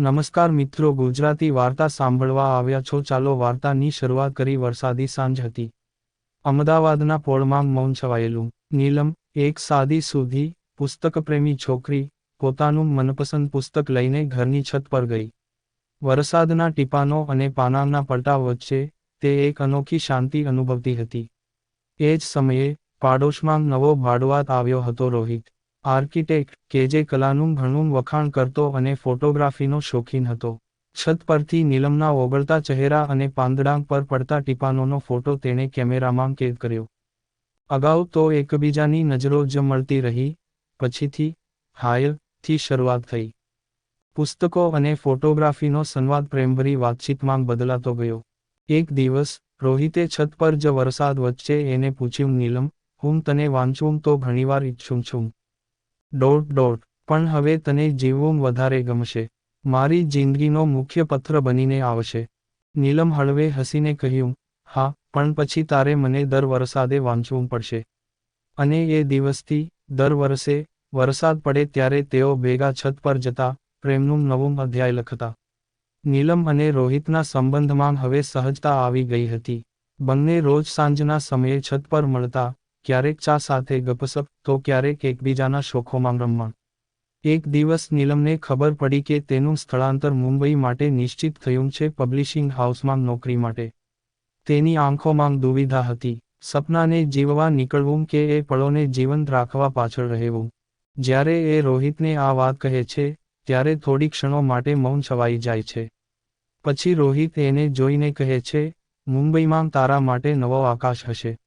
નમસ્કાર મિત્રો, ગુજરાતી વાર્તા સાંભળવા આવ્યા છો. ચાલો વાર્તાની શરૂઆત કરી. વરસાદી સાંજ હતી. અમદાવાદના પોળમાં મૌન છવાયેલું. નીલમ, એક સાદી સુધી, પુસ્તકપ્રેમી છોકરી, પોતાનું મનપસંદ પુસ્તક લઈને ઘરની છત પર ગઈ. વરસાદના ટીપાનો અને પાનાના પલટા વચ્ચે તે એક અનોખી શાંતિ અનુભવતી હતી. એ જ સમયે પાડોશમાં નવો ભાડવાત આવ્યો હતો રોહિત. આર્કિટેક્ટ કે જે કલાનું ઘણું વખાણ કરતો અને ફોટોગ્રાફીનો શોખીન હતો. છત પરથી નીલમના ઓગળતા ચહેરા અને પાંદડાંગ પર પડતા ટીપાનોનો ફોટો તેણે કેમેરામાં કેદ કર્યો. અગાઉ તો એકબીજાની નજરો જ મળતી રહી, પછીથી હાયરથી શરૂઆત થઈ. પુસ્તકો અને ફોટોગ્રાફીનો સંવાદ પ્રેમભરી વાતચીતમાં બદલાતો ગયો. એક દિવસ, રોહિતે છત પર જ વરસાદ વચ્ચે એને પૂછ્યું, નીલમ, હું તને વાંચું તો ઘણીવાર ઈચ્છું છું. ડોટ ડોટ પણ હવે તને જીવવું વધારે ગમશે. મારી જિંદગીનો મુખ્ય પત્ર બનીને આવશે. નીલમ હળવે હસીને કહ્યું, હા, પણ પછી તારે મને દર વરસાદે વાંચવું પડશે. અને એ દિવસથી દર વર્ષે વરસાદ પડે ત્યારે તેઓ ભેગા છત પર જતા પ્રેમનું નવું અધ્યાય લખતા. નીલમ અને રોહિતના સંબંધમાં હવે સહજતા આવી ગઈ હતી. બંને રોજ સાંજના સમયે છત પર મળતા ક્યારેક ચા સાથે ગપસપ, તો ક્યારેક એકબીજાના શોખોમાં રમવા એક દિવસ નીલમને ખબર પડી કે તેનું સ્થળાંતર મુંબઈ માટે નિશ્ચિત થયું છે પબ્લિશિંગ હાઉસમાં નોકરી માટે. તેની આંખોમાં દુવિધા હતી. સપનાને જીવવા નીકળવું કે એ પળોને જીવંત રાખવા પાછળ રહેવું. જ્યારે એ રોહિતને આ વાત કહે છે, ત્યારે થોડી ક્ષણો માટે મૌન છવાઈ જાય છે. પછી રોહિત એને જોઈને કહે છે, મુંબઈમાં તારા માટે નવો આકાશ હશે.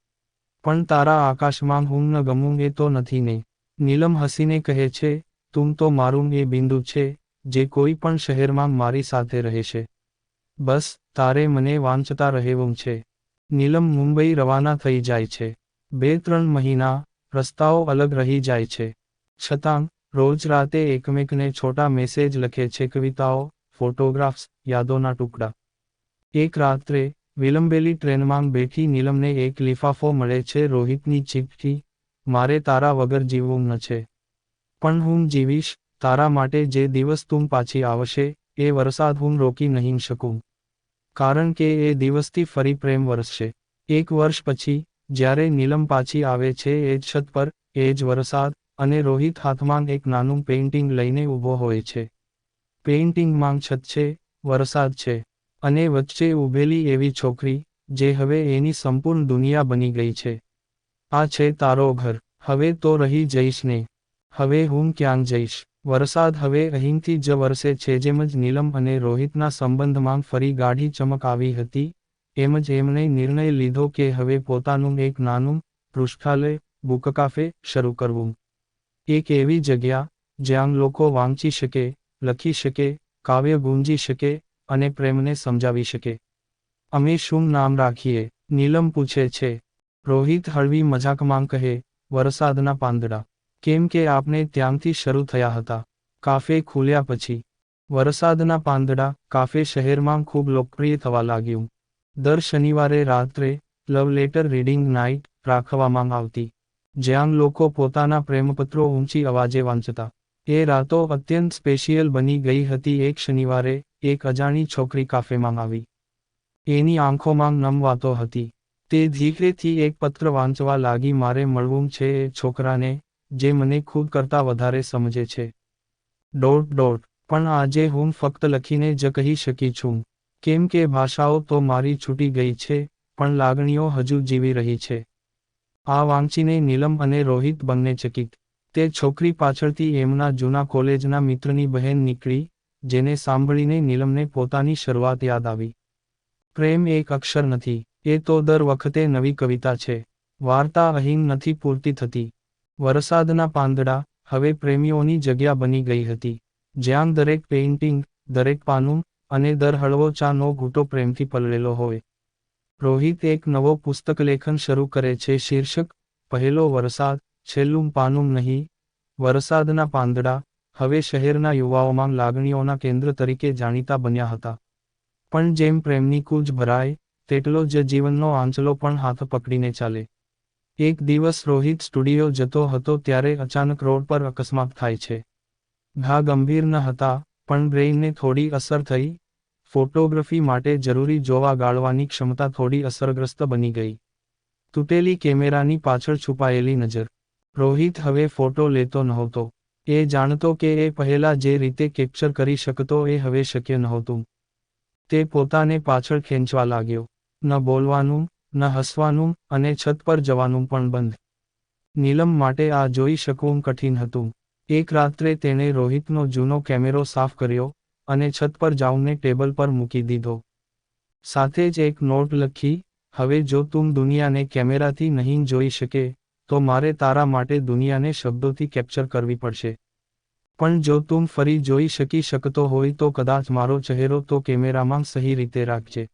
પણ તારા આકાશમાં હું ન ગમું એ તો નથી ને. નીલમ હસીને કહે છે, તું તો મારું એ બિંદુ છે, જે કોઈ પણ શહેરમાં મારી સાથે રહેશે. બસ, તારે મને વાંચતા રહેવું છે. નીલમ મુંબઈ રવાના થઈ જાય છે. બે ત્રણ મહિના, રસ્તાઓ અલગ રહી જાય છે. છતાં, રોજ રાતે એકમેકને છોટા મેસેજ લખે છે, કવિતાઓ, ફોટોગ્રાફ્સ, યાદોના ટુકડા. એક રાત્રે વિલંબેલી ટ્રેનમાં બેઠી નીલમને એક લિફાફો મળે છે, રોહિતની ચીપથી મારે તારા વગર જીવવું ન છે. પણ હું જીવીશ, તારા માટે જે દિવસ તું પાછી આવશે, એ વરસાદ હું રોકી નહીં શકું. કારણ કે એ દિવસથી ફરી પ્રેમ વરસશે. એક વર્ષ પછી, જ્યારે નીલમ પાછી આવે છે, એ જ છત પર, એ જ વરસાદ, અને રોહિત હાથમાં એક નાનું પેઇન્ટિંગ લઈને ઊભો હોય છે. પેઇન્ટિંગમાં છત છે, વરસાદ છે. અને વચ્ચે ઊભેલી એવી છોકરી, જે હવે એની સંપૂર્ણ દુનિયા બની ગઈ છે. આ છે તારો ઘર. હવે તો રહી જઈશ ને. હવે હું ક્યાં જઈશ? વરસાદ હવે અહીંથી જ વરસે છે જેમ જ નીલમ અને રોહિતના સંબંધમાં ફરી ગાઢી ચમક આવી હતી, એમ જ એમણે નિર્ણય લીધો કે હવે પોતાનું એક નાનું પૃષ્ઠાલય બુકકાફે શરૂ કરવું. એક એવી જગ્યા, જ્યાં લોકો વાંચી શકે, લખી શકે, કાવ્ય ગુંજી શકે અને પ્રેમને સમજાવી શકે. અમે શું નામ રાખીએ? નીલમ પૂછે છે. રોહિત હળવી મજાકમાં કહે, વરસાદના પાંદડા. કેમ કે આપણે ત્યાંથી શરૂ થયા હતા. કાફે ખુલ્યા પછી. વરસાદના પાંદડા કાફે શહેરમાં ખૂબ લોકપ્રિય થવા લાગ્યું. દર શનિવારે રાત્રે લવ લેટર રીડિંગ નાઇટ રાખવામાં આવતી. જ્યાં લોકો પોતાના પ્રેમપત્રો ઊંચી અવાજે વાંચતા. એ રાતો અત્યંત સ્પેશિયલ બની ગઈ હતી. એક શનિવારે એક અજાણી છોકરી કાફેમાં આવી. એની આંખોમાં નમ વાતો હતી. તે ધીરેથી એક પત્ર વાંચવા લાગી, મારે મળવું છે એ છોકરાને, જે મને ખુદ કરતા વધારે સમજે છે. Dot dot. પણ આજે હું ફક્ત લખીને જ કહી શકી છું. કેમ કે ભાષાઓ તો મારી છૂટી ગઈ છે, પણ લાગણીઓ હજુ જીવી રહી છે. આ વાંચીને નીલમ અને રોહિત બંને ચકિત. તે છોકરી પાછળથી એમના જૂના કોલેજના મિત્રની બહેન નીકળી જેને સાંભળીને નીલમને પોતાની શરૂઆત યાદ આવી. પ્રેમ એક અક્ષર નથી, એ તો દર વખતે નવી કવિતા છે. વાર્તા અહીં નથી પૂરતી થતી. વરસાદના પાંદડા, હવે પ્રેમીઓની જગ્યા બની ગઈ હતી. જ્યાં દરેક પેઇન્ટિંગ દરેક પાનું, અને દર હળવો ચાનો ઘૂંટો પ્રેમથી પલળેલો હોય. રોહિત એક નવો પુસ્તક લેખન શરૂ કરે છે, શીર્ષક, પહેલો વરસાદ, છેલ્લું પાનું નહીં. વરસાદના પાંદડા હવે શહેરના યુવાઓમાં લાગણીઓના કેન્દ્ર તરીકે જાણીતા બન્યા હતા. પણ જેમ પ્રેમની કૂજ ભરાય, તેટલો જ જીવનનો આંચલો પણ હાથ પકડીને ચાલે. એક દિવસ રોહિત સ્ટુડિયો જતો હતો ત્યારે અચાનક રોડ પર અકસ્માત થાય છે. ઘા ગંભીર ન હતા, પણ બ્રેઇનને થોડી અસર થઈ. ફોટોગ્રાફી માટે જરૂરી જોવા ગાળવાની ક્ષમતા થોડી અસરગ્રસ્ત બની ગઈ. તૂટેલી કેમેરાની પાછળ છુપાયેલી નજર. રોહિત હવે ફોટો લેતો નહોતો. એ જાણતો કે એ પહેલા જે રીતે કેપ્ચર કરી શકતો એ હવે શક્ય નહોતું. તે પોતાને પાછળ ખેંચવા લાગ્યો. ન બોલવાનું, ન હસવાનું અને છત પર જવાનું પણ બંધ. નીલમ માટે આ જોઈ શકવું કઠિન હતું. એક રાત્રે તેણે રોહિતનો જૂનો કેમેરો સાફ કર્યો અને છત પર જાઉને ટેબલ પર મૂકી દીધો. સાથે જ એક નોટ લખી, હવે જો તું દુનિયાને કેમેરાથી નહીં જોઈ શકે, તો મારે તારા માટે દુનિયાને શબ્દોથી કેપ્ચર કરવી પડશે. પણ જો તું ફરી જોઈ શકી શકતો હોય તો કદાચ મારો ચહેરો તો કેમેરામાં સહી રીતે રાખજે.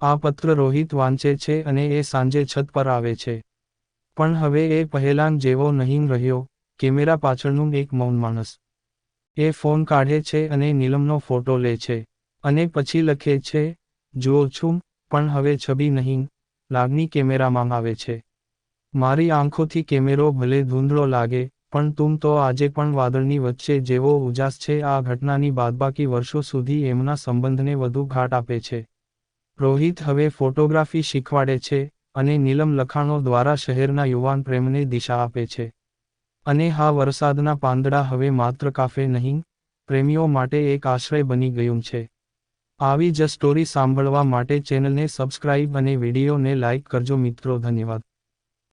આ પત્ર રોહિત વાંચે છે અને એ સાંજે છત પર આવે છે. પણ હવે એ પહેલાં જેવો નહીં રહ્યો, કેમેરા પાછળનું એક મૌન માણસ. એ ફોન કાઢે છે અને નીલમનો ફોટો લે છે. અને પછી લખે છે, જુઓ છું, પણ હવે છબી નહીં, લાગણી કેમેરામાં આવે છે. મારી આંખોથી કેમેરો ભલે ધૂંધળો લાગે પણ તુમ તો આજે પણ વાદળની વચ્ચે જેવો ઉજાસ છે, આ ઘટનાની બાદબાકી વર્ષો સુધી એમના સંબંધને વધુ ઘાટ આપે છે. રોહિત હવે ફોટોગ્રાફી શીખવાડે છે અને નીલમ લખાણો દ્વારા શહેરના યુવાન પ્રેમને દિશા આપે છે. અને હા, વરસાદના પાંદડા હવે માત્ર કાફે નહીં, પ્રેમીઓ માટે એક આશ્રય બની ગયું છે. આવી જ સ્ટોરી સાંભળવા માટે ચેનલને સબસ્ક્રાઇબ અને વિડીયોને લાઇક કરજો મિત્રો, ધન્યવાદ.